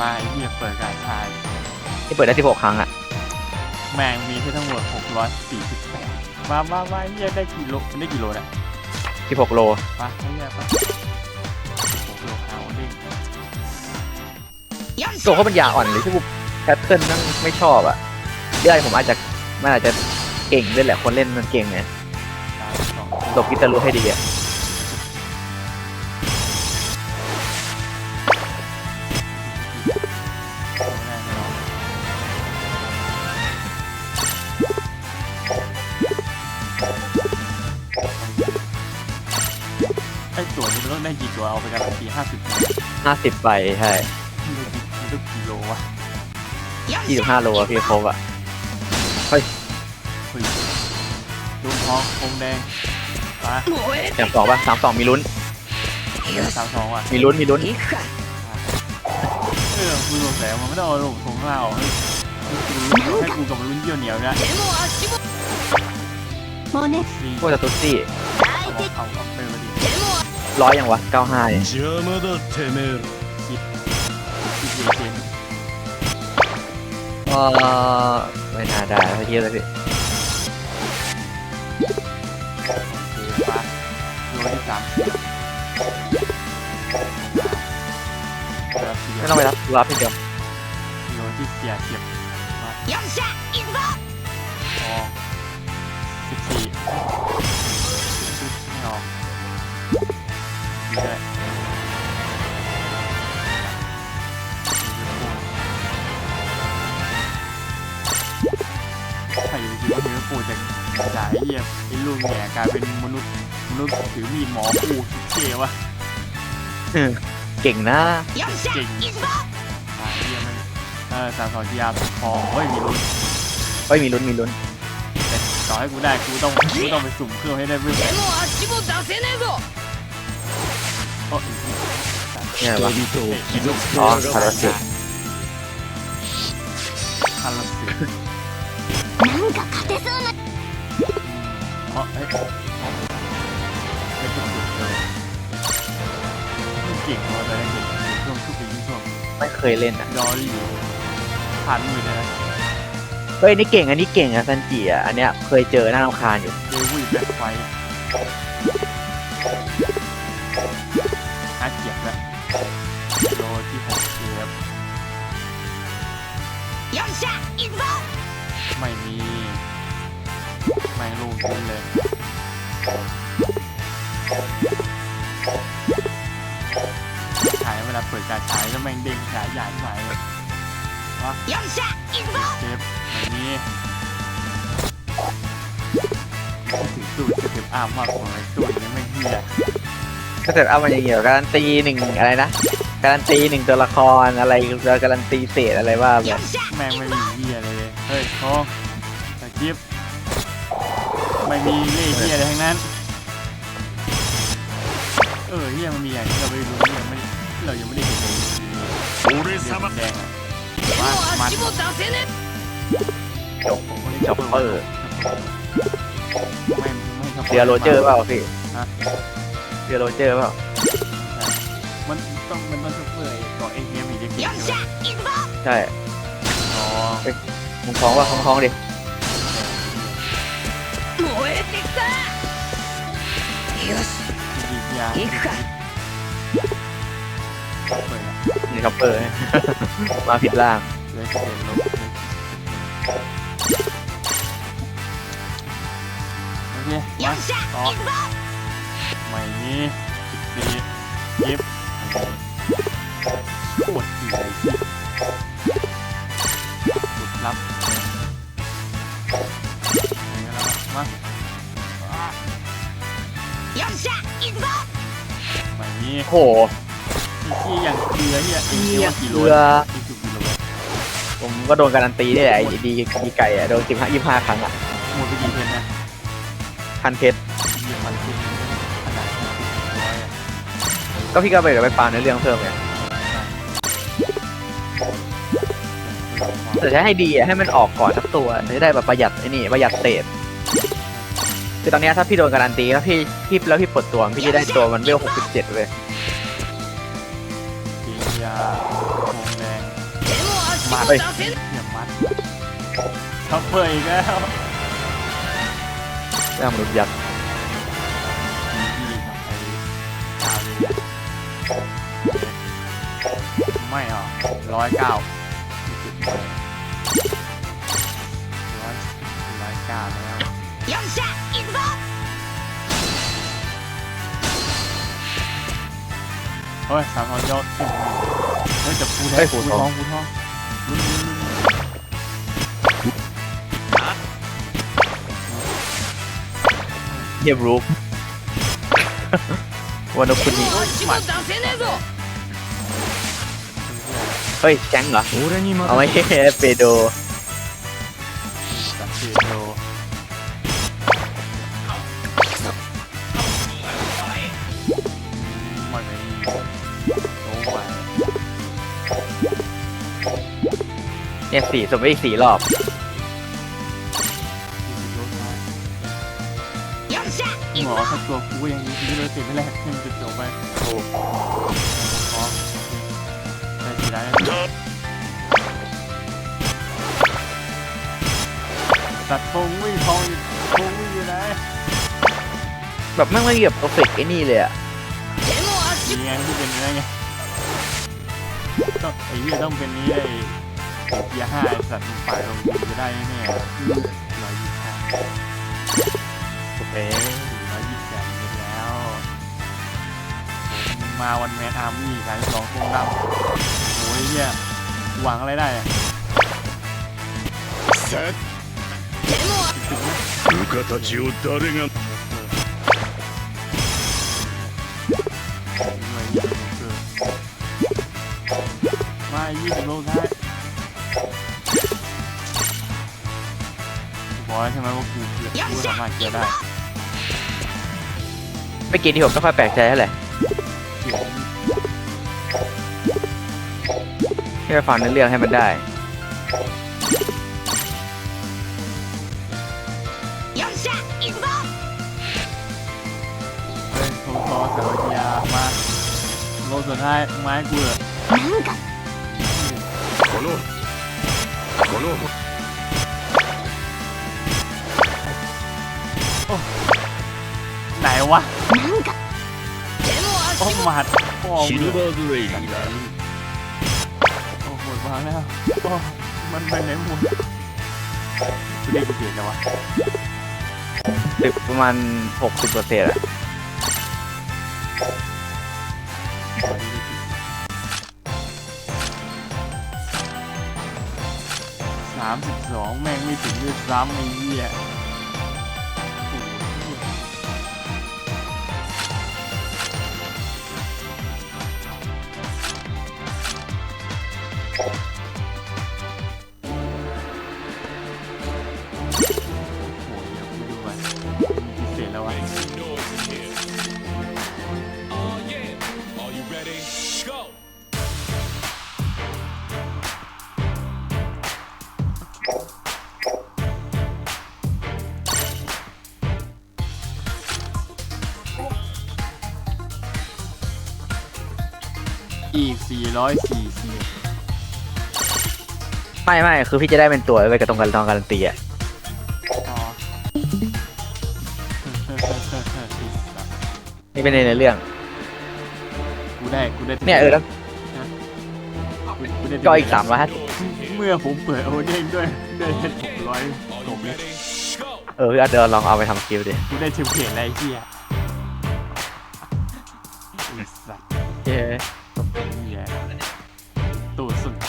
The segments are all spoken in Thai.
มาไอ้เหี้ยเปิดการชายที่เปิดได้16ครั้งอะแมงมีแค่ทั้งหมด648มามามาไอ้เหี้ยได้กี่โลมันได้กี่โลเนี่ย16โลปะไอ้เหี้ยปะหกโลขาวเด้งตัวเขาเป็นยาอ่อนหรือที่กูแพทเทิร์นนั่งไม่ชอบอะเรื่อยผมอาจจะมันอาจจะเก่งด้วยแหละคนเล่นมันเก่งไงสามสองหลบกิตารู้ให้ดีอะ ได้กี่ตัวเอาไปกันทีห้าสิบห้าสิบใบใช่ได้กี่โลวะยี่สิบห้าโลอะพี่ครบอะเฮ้ยลุงทองคงแดงไปสามสองป่ะสามสองมีลุ้นสามสองว่ะมีลุ้นมีลุ้นเออคุณสงสัมันไม่ต้องเอาลงของเราให้กูกับลุ้นเยี่ยวเหนียวนะโคตรตุ๊ดซี่เอาเอาไปเลย ร้อยยังวะ 95เนี่ย 邪魔だてめえら คิดคิดเย็น ก็ไม่น่าได้เท่าที่เลยพี่ ๆโอเคปะโลที่สามสิบแล้วเสีย ไม่ต้องไปรับรับพี่เดียว โลที่เสียเสียบ ่ได้ใครจะคิดว่าเนื้อปูจะสายเยี่ยมไอ้ลูกแง่กลายเป็นมนุษย์มนุษย์ถือมีดหมอปูเท่วะเก่งนะเก่งสายเยี่ยมันเออสาวสองทียาเป็คอเฮ้ยมีลุ้นเฮ้ยมีลุ้นมีลุ้นต่อให้กูได้กูต้องกูต้องไปสุ่มเครื่องให้ได้เพื่อน เนี่ยวะ 人々を傷つけ อ๋อ や คา が รา っ เซ て คาราเซ なんか勝てそうな เพราะเอ้ยไม่ต้องสุดเลยเก่งเราเลยเก่งช่วงทุกปีช่วง ไม่เคยเล่นอ่ะ ดอรี่ผ่านมือเลยนะ เฮ้ยอันนี่เก่งอันนี้เก่งอะซันจิอะอันเนี้ยเคยเจอหน้ารำคาญอยู่ เดวิดแบ็คไฟ ใช้เวลาเปิดการใช้แล้วแม่งเด้งขายใหญ่ไปวะยชะอินโเจ็บแบบนี้ถึงสูตรเจ็บอ้ามมากกว่าสูตรนี้ไม่เหี้ยก็แต่เอามัอย่างเงี้ยวการันตีหนึ่งอะไรนะ การันตีหนึ่งตัวละครอะไรการันตีเศษอะไรว่าแบบแม่งไม่มีเหี้ยเลยเฮ้ยโค้งตะกิฟไม่มีเหี้ยอะไรทั้งนั้น เออที่ยังมันมีอย่างที่เราไม่รู้ที่ยังไม่เรายังไม่ได้เห็นเลยเรื่องแดงว่ามันคนบเปิดไม่ไม่ชอบเดียโรเจอร์เปล่าพี่เดียโรเจอร์เปล่ามันต้องมันต้องเปิดก่อนเอ็นเอ็มอีกทีใช่อ๋อมึงคล้องว่าคล้องดิโมเอติก้し ยา 行くか เปิดอะ นี่คัพเปอร์ มาผิดล่าง เลยเปลี่ยนลบเลยโอเค よ มา っしゃ行くぞ ใหม่นี้สิบสี่ยิบปวดหัวหลุดลับมา よっしゃ行くぞ ใหม่นี้โหที่อย่างเกลือเนี่ยเองเกลืเรีอยกว่ากิโลเกลือที่สุดกิโลผมก็โดนการันตีได้แหละไอ้ดีดีไก่อะโดนสิบห้ายี่ห้าครั้งอะหมดไปกี่เพนนะพันเพชรยี่พันเพนขนาดร้อยอะก็พี่ก็ไปเดี๋ยวไปฟาร์มในเรื่องเพิ่มไงแต่จะให้ดีอะให้มันออกก่อนทักตัวจะได้แบบประหยัดไอ้นี่ประหยัดเศษ คือตอนเนี้ยถ้าพี่โดนการันตีแล้วพี่พี่แล้วพี่ปลดตัวพี่จะได้ตัวมันเวลหกสิบเจ็ดเว้ยกินยาโงแดงมัดเฮ้ยเหี้ยมัดทัฟเฟอร์อีกแล้วเรื่องมนุษย์ยักษ์พี่ทำไปดาวเลยอะไม่หรอร้อยเก้าร้อยร้อยเก้าแล้ว เฮ้ยสามร้อยยอดขึ้นเฮ้ยจับกูได้กูทองกูทองเงียบรู้วันนคุณนี่เฮ้ยแจ้งเหรอเอาไว้เปโด เนี่ยสี่สมมติอีกสี่รอบ หมอถ้าตัวกูอย่างนี้กูจะติดไม่แรกมันจะจบไปโอ้โหได้สีได้ตัดฟงไม่งทองฟงวิ่อยู่ไหนแบบไม่ไม่เหยียบเอฟเฟกไอ้นี่เลยอะยังไงที่เป็นนี่ไงต้องไอ้เหี้ยต้องเป็นนี่ไอ้ เกียร์ห้าไอ้สัตว์มันฝ่ายลงจะได้แน่ๆร้อยยี่สิบห้า โอเค ร้อยยี่สิบแปดเมตรแล้วผมมาวันแมนอาร์มี่สายสองคงดำโอ้ยเหี้ยหวังอะไรได้อะ せ手も部下たちを誰が มายี่สิบโลท้าย บอยใช่ไหมว่าคือเกลือดกูสามารถเกลือได้ไม่กินที่ผมก็ค่อยแปลกใจเหร่เลียดที่ไปฟันเรื่องให้มันได้ เฮ้ยโทรโทรสารวิทยามาโลส่วนให้ไม้กูเหรอこの この ไหนวะ なんか手も โอ้ 足も หมัดโอ้ シルバードレイニーだ โอ้โหดวางแล้วโอ้มันไปไหนหมดกูได้กูเปลี่ยนแล้ววะ ตึกประมาณหกสิบเปอร์เซ็นต์อะ 32 แม่งไม่ถึงด้วยซ้ำไอ้เหี้ย อีก 440ไม่ไม่คือพี่จะได้เป็นตัวไปกับตรงกันตองการันตีอะอ๋อ นี่เป็นในเรื่อง กูได้กูได้เนี่ยเออแล้วกูได้ก็อีกสามร้อยห้าสิบเมื่อผมเปิดโอเด้งด้วยได้หกร้อยตกเลยเออพี่อาร์ตเดี๋ยวลองเอาไปทำคิวดิกูได้เทมเพลตอะไรไอ้เหี้ยไอ้สัตว์เย้เหี้ยตูดสุด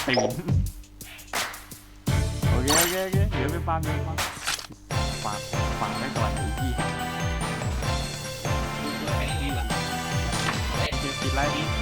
โอเคโอเคโอเคเดี๋ยวไปฟังมเดี๋ยวไปฟังมฟังมฟาร์ไว้ก่อนไอ้พี่เดี๋ยอปิดไลน์นี้